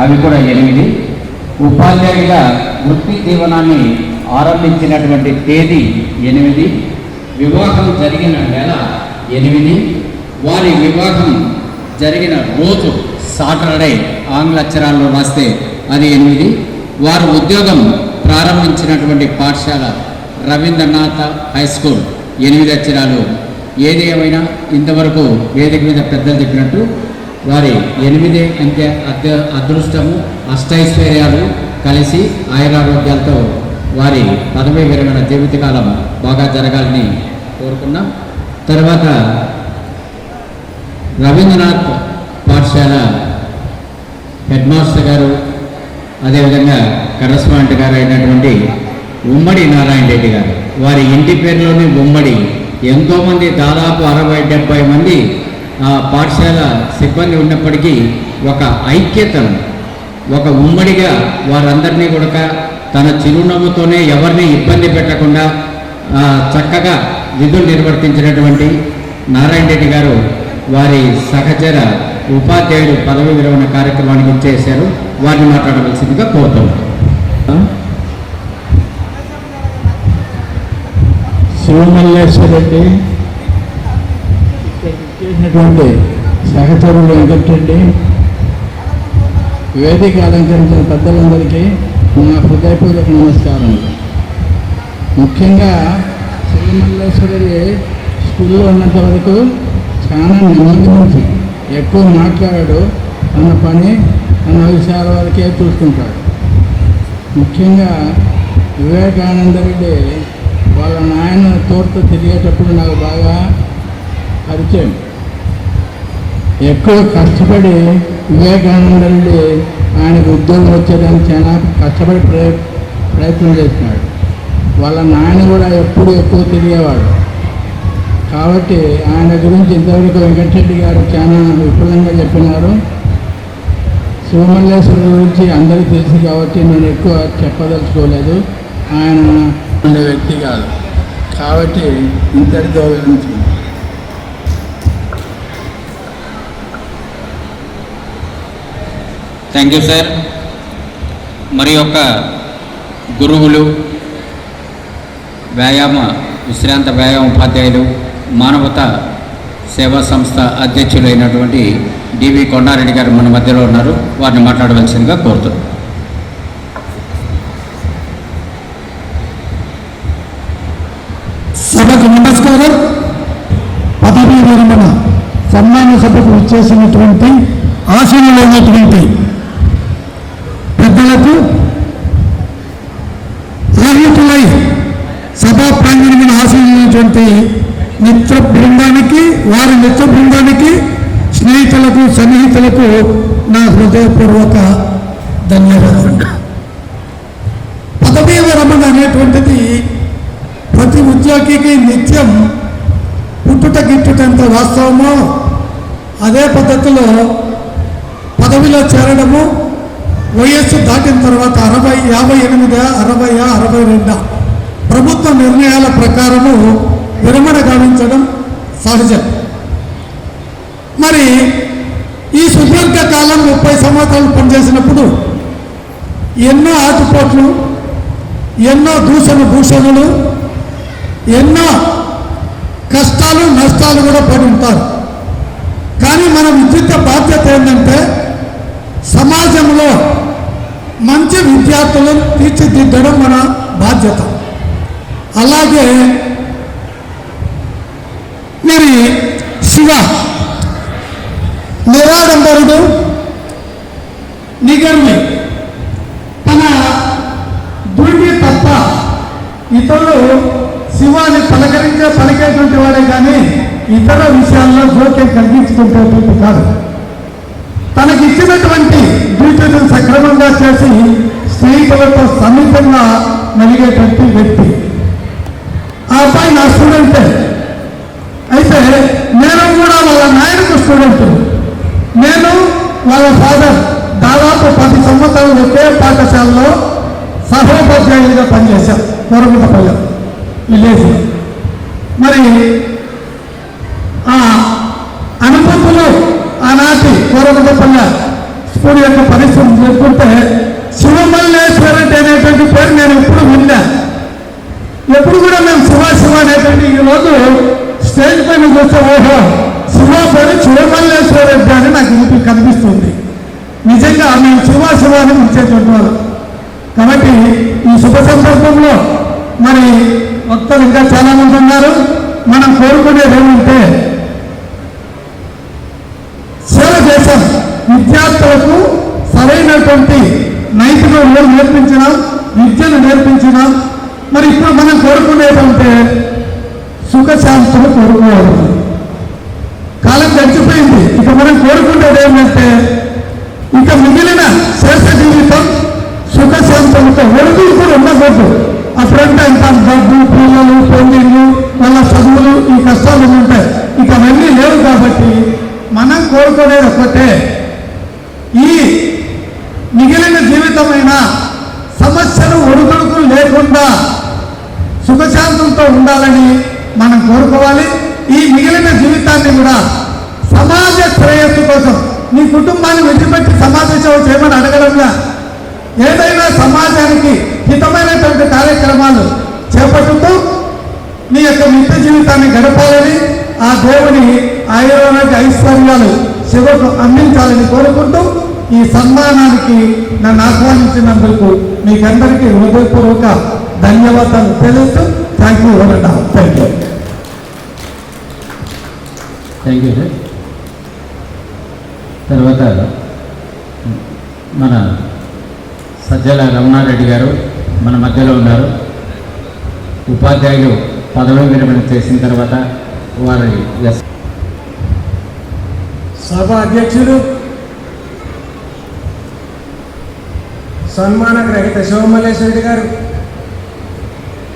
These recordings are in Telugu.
అవి కూడా ఎనిమిది. ఉపాధ్యాయుల వృత్తి జీవనాన్ని ఆరంభించినటువంటి తేదీ ఎనిమిది. వివాహం జరిగిన నెల ఎనిమిది. వారి వివాహం జరిగిన రోజు సాటర్డే ఆంగ్ల అక్షరాల్లో రాస్తే అది ఎనిమిది. వారు ఉద్యోగం ప్రారంభించినటువంటి పాఠశాల రవీంద్రనాథ్ హై స్కూల్ ఎనిమిది అక్షరాలు. ఏది ఏమైనా ఇంతవరకు వేదిక మీద పెద్దలు చెప్పినట్టు వారి ఎనిమిది అంకె అద అదృష్టము అష్టైశ్వర్యాలు కలిసి ఆయురారోగ్యాలతో వారి పదవీ విరమణ జీవితకాలం బాగా జరగాలని కోరుకున్నాం. తర్వాత రవీంద్రనాథ్ పాఠశాల హెడ్ మాస్టర్ గారు అదేవిధంగా కరస్వాంటి గారు అయినటువంటి ఉమ్మడి నారాయణ రెడ్డి గారు. వారి ఇంటి పేరులోనే ఉమ్మడి. ఎంతోమంది దాదాపు అరవై డెబ్బై మంది పాఠశాల సిబ్బంది ఉన్నప్పటికీ ఒక ఐక్యతను ఒక ఉమ్మడిగా వారందరినీ కూడా తన చిరునవ్వుతోనే ఎవరిని ఇబ్బంది పెట్టకుండా చక్కగా విధులు నిర్వర్తించినటువంటి నారాయణ రెడ్డి గారు వారి సహచర ఉపాధ్యాయుడు పదవి విరమణ కార్యక్రమానికి ఇచ్చేశారు వారిని మాట్లాడవలసిందిగా కోరుతున్నాం శివమల్లేశ్వర రెడ్డి చేసినటువంటి సహచరులు వెంకటరెడ్డి వేదిక అలంకరించిన పెద్దలందరికీ నా హృదయపూర్వక నమస్కారం. ముఖ్యంగా శ్రీమల్లేశ్వరి స్కూల్లో ఉన్నంత వరకు చాలా నిమగ్నించి ఎక్కువ మాట్లాడాడు. తన పని తన విషయాల వరకే చూసుకుంటాడు. ముఖ్యంగా వివేకానంద రెడ్డి వాళ్ళ నాయన తోడుతో తిరిగేటప్పుడు నాకు బాగా పరిచయం. ఎక్కువ కష్టపడి వివేకానంద రెడ్డి ఆయనకు ఉద్యోగం వచ్చేదానికి చాలా కష్టపడి ప్రయత్నం చేసినాడు. వాళ్ళ నాయన కూడా ఎప్పుడు ఎక్కువ తిరిగేవాడు. కాబట్టి ఆయన గురించి ఇంతవరకు వెంకటరెడ్డి గారు చాలా విపులంగా చెప్పినారు. శివమల్లేశ్వర గురించి అందరికీ తెలుసు కాబట్టి నేను ఎక్కువ చెప్పదలుచుకోలేదు. ఆయన ఉండే వ్యక్తి కాదు. కాబట్టి ఇంతటితో వివరించింది థ్యాంక్ యూ సార్. మరి యొక్క గురువులు వ్యాయామ విశ్రాంత వ్యాయామ ఉపాధ్యాయులు మానవత సేవా సంస్థ అధ్యక్షులైనటువంటి డివి కొండారెడ్డి గారు మన మధ్యలో ఉన్నారు. వారిని మాట్లాడవలసిందిగా కోరుతున్నాను సభకు నమస్కారం. పదవీ విరమణ సన్మాన సభకు వచ్చేసినటువంటి ఆశీనులైనటువంటి పెద్దలకు ఆహ్యుతులై సభా ప్రాంగణమైన ఉన్నటువంటి మిత్ర బృందానికి వారి మిత్ర బృందానికి స్నేహితులకు సన్నిహితులకు నా హృదయపూర్వక ధన్యవాదాలు పదవీ విరమణ అనేటువంటిది ప్రతి ఉద్యోగికి నిత్యం పుట్టుట గిట్టుటంత వాస్తవమో అదే పద్ధతిలో పదవిలో చేరడము వయస్సు దాటిన తర్వాత అరవై యాభై ఎనిమిదా అరవై అరవై రెండు? ప్రభుత్వ నిర్ణయాల ప్రకారము విరమణ గావించడం సహజం. మరి ఈ సుదీర్ఘ కాలం ముప్పై సంవత్సరాలు పనిచేసినప్పుడు ఎన్నో ఆటుపోట్లు ఎన్నో దూషణ భూషణలు ఎన్నో కష్టాలు నష్టాలు కూడా పడి ఉంటారు. కానీ మన విద్యుత్ బాధ్యత ఏంటంటే సమాజంలో మంచి విద్యార్థులను తీర్చిదిద్దడం మన బాధ్యత. అలాగే మరి శివ నిరాడంబరుడు నిగర్మి తన దుర్మి తప్ప ఇతరులు శివాన్ని పలకరించే పలికేటువంటి వాడే కానీ ఇతర విషయాల్లో జోక్యం కలిగించుకుంటేటువంటి కాదు. తనకి ఇచ్చినటువంటి డ్యూటీలను సక్రమంగా చేసి స్నేహితులతో సమీపంగా నలిగేటువంటి వ్యక్తి. ఆ అబ్బాయి నా స్టూడెంటే అయితే నేను కూడా వాళ్ళ నాయనకు స్టూడెంట్ నేను వాళ్ళ ఫాదర్ దాదాపు పది సంవత్సరాలు ఒకే పాఠశాలలో సహోపాధ్యాయులుగా పనిచేశాను కోరగుంటపల్లె విలేజ్. మరి ఆ అనుభూతులు ఆనాటి కోరగుంటపల్లె స్కూల్ యొక్క పరిస్థితి చెప్పుకుంటే శివమల్లేశ్వరుడు అనేటువంటి పేరు నేను ఎప్పుడు కూడా మేము శివ శివ అనేటువంటి ఈరోజు స్టేజ్ పైన చూస్తే ఓహో శివ పేరు శివమల్లేశ్వరెడ్డి అని నాకు ఇంటికి కనిపిస్తుంది. నిజంగా మేము శివ శివ అని పిలిచేటువంటి కాబట్టి ఈ శుభ సందర్భంలో మరి భక్తులు ఇంకా చాలామంది ఉన్నారు. మనం కోరుకునేది ఏమంటే సేవ చేశాం విద్యార్థులకు సరైనటువంటి నైతిక విలువలు నేర్పించినాం విద్యను నేర్పించినాం మరి ఇప్పుడు మనం కోరుకునేదంటే సుఖశాంతులు కోరుకోవాలి కాలం గడిచిపోయింది ఇక మనం కోరుకునేది ఏంటంటే ఇక మిగిలిన శేష జీవితం సుఖశాంతులతో ఒడుగులు కూడా ఆ అప్పుడంటే ఇంకా డబ్బు పిల్లలు పెళ్ళిళ్ళు వాళ్ళ చదువులు ఈ కష్టాలు ఉంటాయి ఇక అవన్నీ లేవు కాబట్టి మనం కోరుకునేది ఒకటే ఈ మిగిలిన జీవితమైన సమస్యలు ఒడుగుడుకులు లేకుండా సుఖశాంతంతో ఉండాలని మనం కోరుకోవాలి. ఈ మిగిలిన జీవితాన్ని కూడా సమాజ శ్రేయస్సు కోసం నీ కుటుంబాన్ని విడిచిపెట్టి సమాజ సేవ చేయమని అడగడంగా ఏదైనా సమాజానికి హితమైనటువంటి కార్యక్రమాలు చేపట్టుతూ నీ యొక్క నిత్య జీవితాన్ని గడపాలని ఆ దేవుని ఆయుర్వేద ఐశ్వర్యాలు శివకు అందించాలని కోరుకుంటూ ఈ సన్మానానికి నన్ను ఆహ్వానించినందుకు మీకందరికీ హృదయపూర్వక ధన్యవాదాలు తెలుస్తూ thank you thank you. Thank you sir. తర్వాత మన సజ్జల రమణారెడ్డి గారు మన మధ్యలో ఉన్నారు. ఉపాధ్యాయులు పదవి విరమణ చేసిన తర్వాత వారి సభ అధ్యక్షుడు సన్మాన గ్రహీత శివమల్లేశ్వరెడ్డి గారు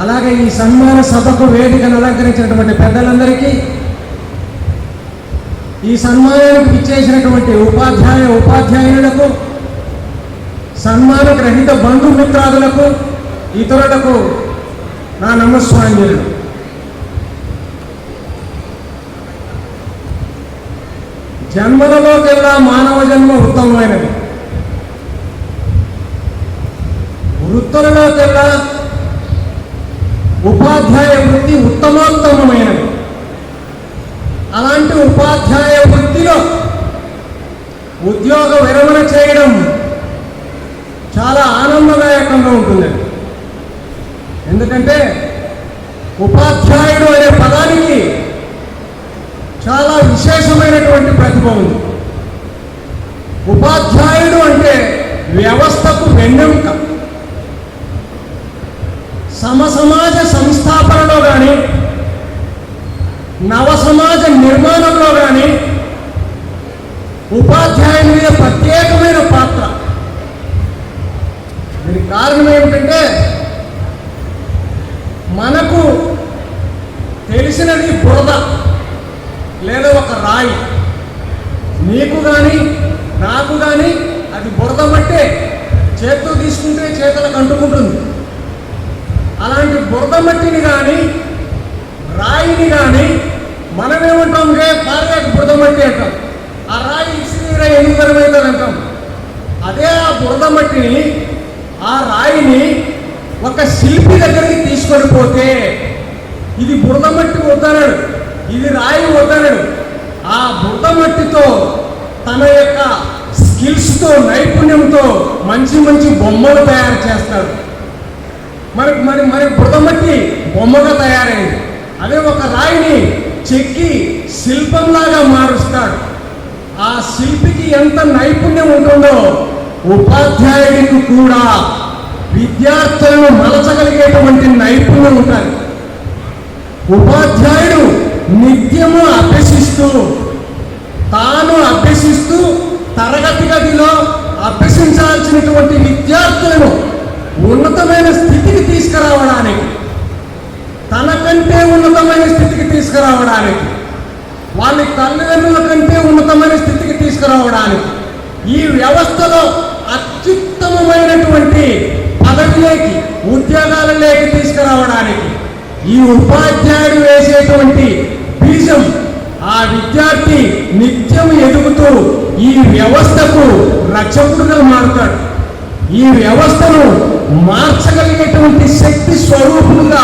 అలాగే ఈ సన్మాన సభకు వేదికను అలంకరించినటువంటి పెద్దలందరికీ ఈ సన్మానానికి ఇచ్చేసినటువంటి ఉపాధ్యాయ ఉపాధ్యాయులకు సన్మాన గ్రహీత బంధుమిత్రాదులకు ఇతరులకు నా నమస్వాంజలు జన్మలలోకెల్లా మానవ జన్మ ఉత్తమమైనది వృత్తులలోకెల్లా ఉపాధ్యాయ వృత్తి ఉత్తమోత్తమైనది అలాంటి ఉపాధ్యాయ వృత్తిలో ఉద్యోగ విరమణ చేయడం చాలా ఆనందదాయకంగా ఉంటుంది ఎందుకంటే ఉపాధ్యాయుడు అనే పదానికి చాలా విశేషమైనటువంటి ప్రతిభ ఉంది. ఉపాధ్యాయుడు అంటే వ్యవస్థకు వెన్నెముక సమసమాజ సంస్థాపనలో కానీ నవ సమాజ నిర్మాణంలో కానీ ఉపాధ్యాయుని మీద ప్రత్యేకమైన పాత్ర. దీనికి కారణం ఏమిటంటే మనకు తెలిసినది బురద లేదా ఒక రాయి. నీకు కానీ నాకు కానీ అది బురద మట్టే. చేత్తో తీసుకుంటే చేతులకు అంటుకుంటుంది. అలాంటి బురద మట్టిని కానీ రాయిని కానీ మనమేమంటాం రే? పారేకు బురద మట్టి అంటాం. ఆ రాయి ఇసిరిరా ఎనుగరమైందని అంటాం. అదే ఆ బురద మట్టిని ఆ రాయిని ఒక శిల్పి దగ్గరికి తీసుకొని పోతే ఇది బురద మట్టి వద్దన్నాడు ఇది రాయి వద్దనడు. ఆ బురద మట్టితో తన యొక్క స్కిల్స్తో నైపుణ్యంతో మంచి మంచి బొమ్మలు తయారు చేస్తాడు. మరి మరి మరి బురదమట్టి బొమ్మగా తయారైంది. అదే ఒక రాయిని చెక్కి శిల్పంలాగా మారుస్తాడు. ఆ శిల్పికి ఎంత నైపుణ్యం ఉంటుందో ఉపాధ్యాయుడికి కూడా విద్యార్థులను మలచగలిగేటువంటి నైపుణ్యం ఉంటుంది. ఉపాధ్యాయుడు నిత్యము అభ్యసిస్తూ తాను అభ్యసిస్తూ తరగతి గదిలో అభ్యసించాల్సినటువంటి విద్యార్థులను ఉన్నతమైన స్థితికి తీసుకురావడానికి తనకంటే ఉన్నతమైన స్థితికి తీసుకురావడానికి వాళ్ళ తల్లిదండ్రుల కంటే ఉన్నతమైన స్థితికి తీసుకురావడానికి ఈ వ్యవస్థలో అత్యుత్తమమైనటువంటి పదవిలోకి ఉద్యోగాలలోకి తీసుకురావడానికి ఈ ఉపాధ్యాయుడు వేసేటువంటి బీజం ఆ విద్యార్థి నిత్యం ఎదుగుతూ ఈ వ్యవస్థకు రక్షకుడుగా మారుతాడు. ఈ వ్యవస్థను మార్చగలిగేటువంటి శక్తి స్వరూపుడుగా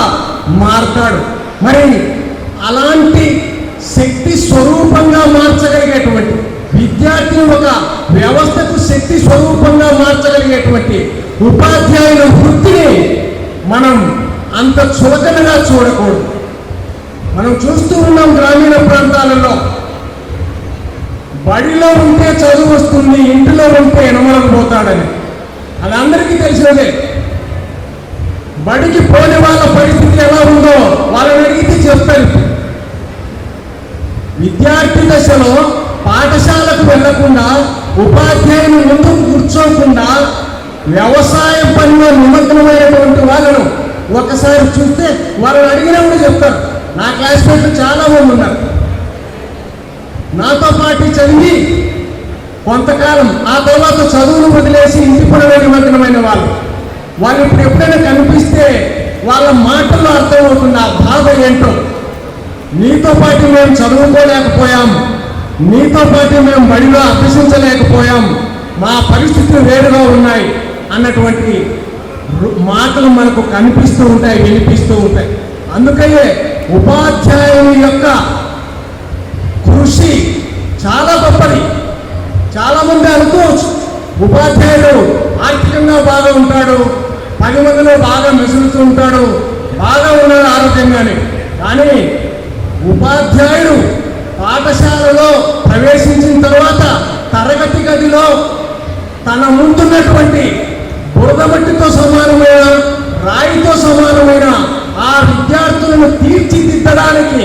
మారుతాడు. మరి అలాంటి శక్తి స్వరూపంగా మార్చగలిగేటువంటి విద్యార్థిని ఒక వ్యవస్థకు శక్తి స్వరూపంగా మార్చగలిగేటువంటి ఉపాధ్యాయుల వృత్తిని మనం అంత చులకనగా చూడకూడదు. మనం చూస్తూ ఉన్నాం గ్రామీణ ప్రాంతాలలో. బడిలో ఉంటే చదువు వస్తుంది ఇంటిలో ఉంటే ఎనమలకు పోతాడని. అది అందరికీ తెలిసేదే. బడికి పోని వాళ్ళ పరిస్థితి ఎలా ఉందో వాళ్ళని అడిగితే చెప్తారు. విద్యార్థి దశలో పాఠశాలకు వెళ్ళకుండా ఉపాధ్యాయుని ముందు కూర్చోకుండా వ్యవసాయ పనిలో నిమగ్నమైనటువంటి వాళ్ళను ఒకసారి చూస్తే వాళ్ళని అడిగినప్పుడు చెప్తారు. నా క్లాస్మేట్లు చాలా మంది ఉన్నారు నాతో పాటు చదివి కొంతకాలం ఆ తర్వాత చదువును వదిలేసి ఇంటి పనులు నిమగ్నమైన వాళ్ళు. వాళ్ళు ఇప్పుడు ఎప్పుడైనా కనిపిస్తే వాళ్ళ మాటల్లో అర్థమవుతుంది ఆ బాధ ఏంటో నీతో పాటు మేము చదువుకోలేకపోయాం. నీతో పాటు మేము బడిలో అభ్యసించలేకపోయాం. మా పరిస్థితులు వేరుగా ఉన్నాయి అన్నటువంటి మాటలు మనకు కనిపిస్తూ ఉంటాయి వినిపిస్తూ ఉంటాయి. అందుకనే ఉపాధ్యాయుని యొక్క కృషి చాలా గొప్పది. చాలామంది అనుకోవచ్చు ఉపాధ్యాయుడు ఆర్థికంగా బాగా ఉంటాడు పది మందిలో బాగా మెసులుతూ ఉంటాడు బాగా ఉన్నాడు ఆరోగ్యంగానే. కానీ ఉపాధ్యాయుడు పాఠశాలలో ప్రవేశించిన తర్వాత తరగతి గదిలో తన ముందున్నటువంటి బురదమట్టితో సమానమైన రాయితో సమానమైన ఆ విద్యార్థులను తీర్చిదిద్దడానికి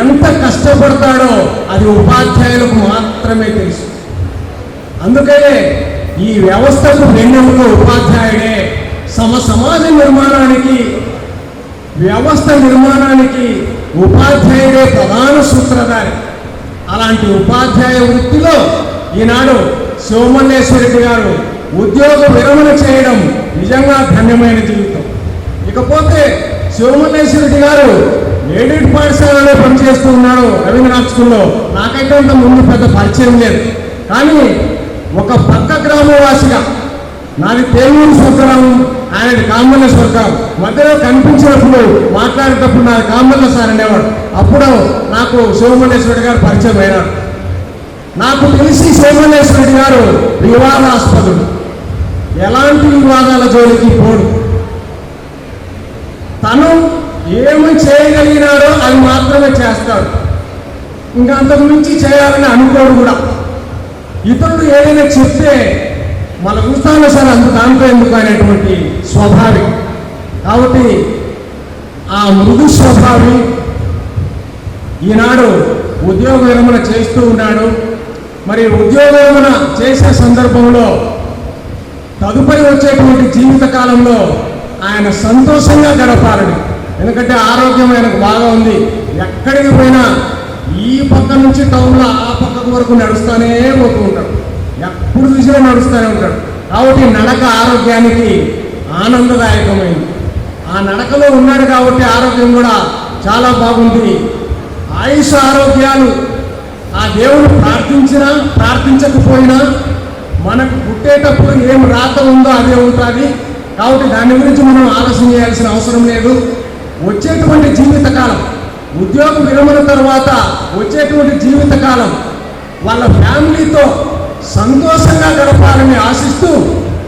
ఎంత కష్టపడతాడో అది ఉపాధ్యాయులకు మాత్రమే తెలుసు. అందుకనే ఈ వ్యవస్థకు వెన్నెముక ఉపాధ్యాయుడే. సమ సమాజ నిర్మాణానికి వ్యవస్థ నిర్మాణానికి ఉపాధ్యాయుడే ప్రధాన సూత్రధారి. అలాంటి ఉపాధ్యాయ వృత్తిలో ఈనాడు శివమల్లేశ్వరెడ్డి గారు ఉద్యోగ విరమణ చేయడం నిజంగా ధన్యమైన జీవితం. ఇకపోతే శివమల్లేశ్వరెడ్డి గారు ఎయిడెడ్ పాఠశాలలో పనిచేస్తూ ఉన్నాడు రవీంద్రనాథ్ స్కూల్లో. నాకైతే అంత ముందు పెద్ద పరిచయం లేదు. కానీ ఒక పక్క గ్రామవాసిగా నాది తేలూరు స్వర్గరాము ఆయనది కామల్ల స్వర్గం మధ్యలో కనిపించినప్పుడు మాట్లాడేటప్పుడు నాది కామల్ల సార్ అనేవాడు. అప్పుడు నాకు శివమల్లేశ్వరుడు గారు పరిచయం అయినాడు నాకు తెలిసి శివమల్లేశ్వరుడు గారు వివాదాస్పదుడు. ఎలాంటి వివాదాల జోలికి పోడు. తను ఏమి చేయగలిగినాడో అది మాత్రమే చేస్తాడు. ఇంకా అంతకు మించి చేయాలని అనుకోడు కూడా. ఇతరులు ఏదైనా చెప్తే మన చూస్తాను సార్ అంత దాంట్లో ఎందుకు అనేటువంటి స్వభావి. కాబట్టి ఆ మృదు స్వభావి ఈనాడు ఉద్యోగ విరమణ చేస్తూ ఉన్నాడు. మరి ఉద్యోగ విరమణ చేసే సందర్భంలో తదుపరి వచ్చేటువంటి జీవిత కాలంలో ఆయన సంతోషంగా గడపాలని. ఎందుకంటే ఆరోగ్యం ఆయనకు బాగా ఉంది. ఎక్కడికి పోయినా ఈ పక్క నుంచి టౌన్లో ఆ పక్కకు వరకు నడుస్తూనే పోతూ ఉంటాడు. ఎప్పుడు చూసినా నడుస్తూనే ఉంటాడు. కాబట్టి నడక ఆరోగ్యానికి ఆనందదాయకమైంది. ఆ నడకలో ఉన్నాడు కాబట్టి ఆరోగ్యం కూడా చాలా బాగుంది. ఆయుష్ ఆరోగ్యాలు ఆ దేవుడు ప్రార్థించినా ప్రార్థించకపోయినా మనకు పుట్టేటప్పుడు ఏం రాత ఉందో అదే ఉంటుంది. కాబట్టి దాని గురించి మనం ఆలోచన చేయాల్సిన అవసరం లేదు. వచ్చేటువంటి జీవితకాలం ఉద్యోగ విరమణ తర్వాత వచ్చేటువంటి జీవితకాలం వాళ్ళ ఫ్యామిలీతో సంతోషంగా గడపాలని ఆశిస్తూ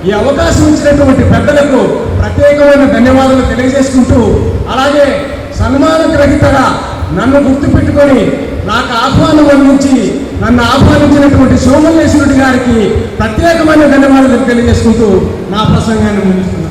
ఈ అవకాశం ఇచ్చినటువంటి పెద్దలకు ప్రత్యేకమైన ధన్యవాదాలు తెలియజేసుకుంటూ అలాగే సన్మాన గ్రహీతగా నన్ను గుర్తుపెట్టుకొని నాకు ఆహ్వానం అందించి నన్ను ఆహ్వానించినటువంటి సోమలేశ్వరుడి గారికి ప్రత్యేకమైన ధన్యవాదాలు తెలియజేసుకుంటూ నా ప్రసంగాన్ని ముగిస్తున్నాను.